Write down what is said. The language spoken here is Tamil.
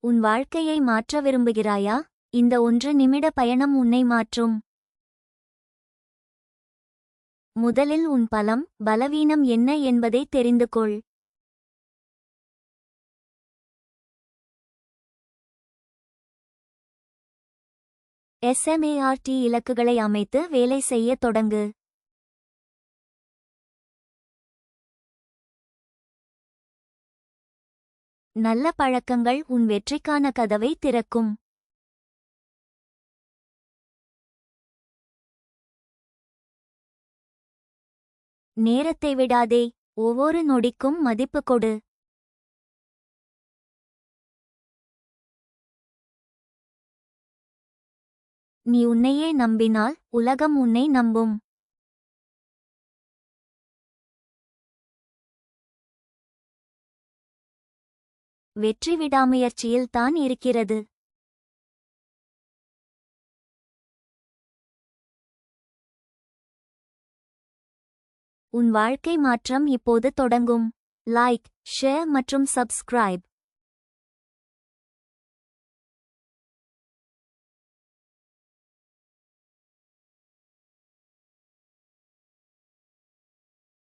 உன் வாழ்க்கையை மாற்ற விரும்புகிறாயா? இந்த ஒன்று நிமிட பயணம் உன்னை மாற்றும். முதலில் உன் பலம் பலவீனம் என்ன என்பதை தெரிந்து கொள். எஸ்எம்ஏஆர்டி இலக்குகளை அமைத்து வேலை செய்ய தொடங்கு. நல்ல பழக்கங்கள் உன் வெற்றிக்கான கதவை திறக்கும். நேரத்தை விடாதே ஒவ்வொரு நொடிக்கும் மதிப்பு கொடு. நீ உன்னையே நம்பினால் உலகம் உன்னை நம்பும். வெற்றி விடாமுயற்சியில் தான் இருக்கிறது. உன் வாழ்க்கை மாற்றம் இப்போது தொடங்கும். லைக் ஷேர் மற்றும் சப்ஸ்கிரைப்